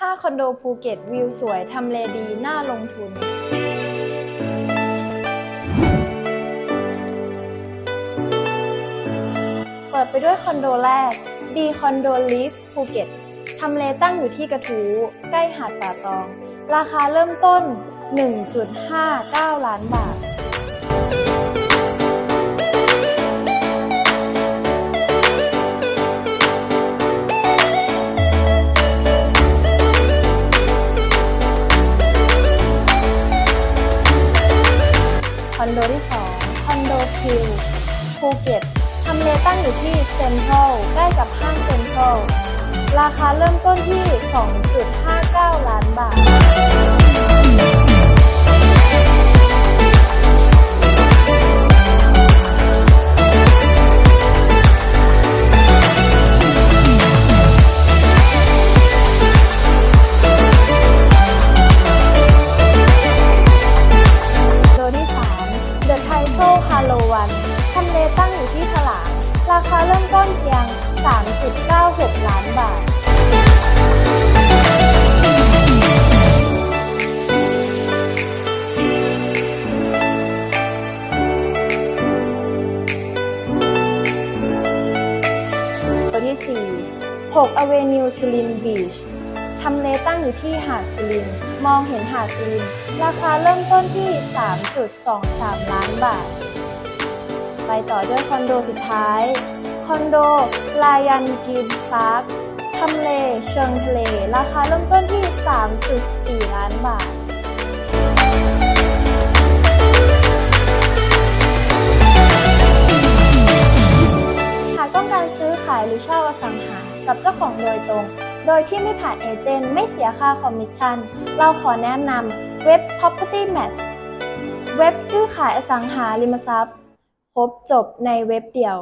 5คอนโดภูเก็ตวิวสวยทำเลดี น่าลงทุน เปิดไปด้วยคอนโดแรก ดีคอนโดลีฟภูเก็ตทำเลตั้งอยู่ที่กระทู้ใกล้หาดป่าตอง ราคาเริ่มต้น 1.59 ล้านบาท อนโดที่ 2 คอนโดคิวภูเก็ตทำเลตั้งอยู่ที่เซ็นทรัลใกล้กับห้างเซ็นทรัลราคาเริ่มต้นที่2.5 ต้นเพียง 3.96 ล้านบาทตัวที่ 4 6 Avenue s l i n Beach ทำเลตั้งอยู่ที่หาดสลินมองเห็นหาดสลินราคาเริ่มต้นที่ 3.23 ล้านบาท ไปต่อด้วยคอนโดสุดท้าย อนโด ลายันกินพาร์คทำเลเชิงทะเล ราคาเริ่มต้นที่ 3.4 ล้านบาทหากต้องการซื้อขายหรือเช่าอสังหากับเจ้าของโดยตรง โดยที่ไม่ผ่านเอเจนต์ไม่เสียค่าคอมมิชชั่น เราขอแนะนำเว็บ Property Match เว็บซื้อขายอสังหาริมทรัพย์ ครบจบในเว็บเดียว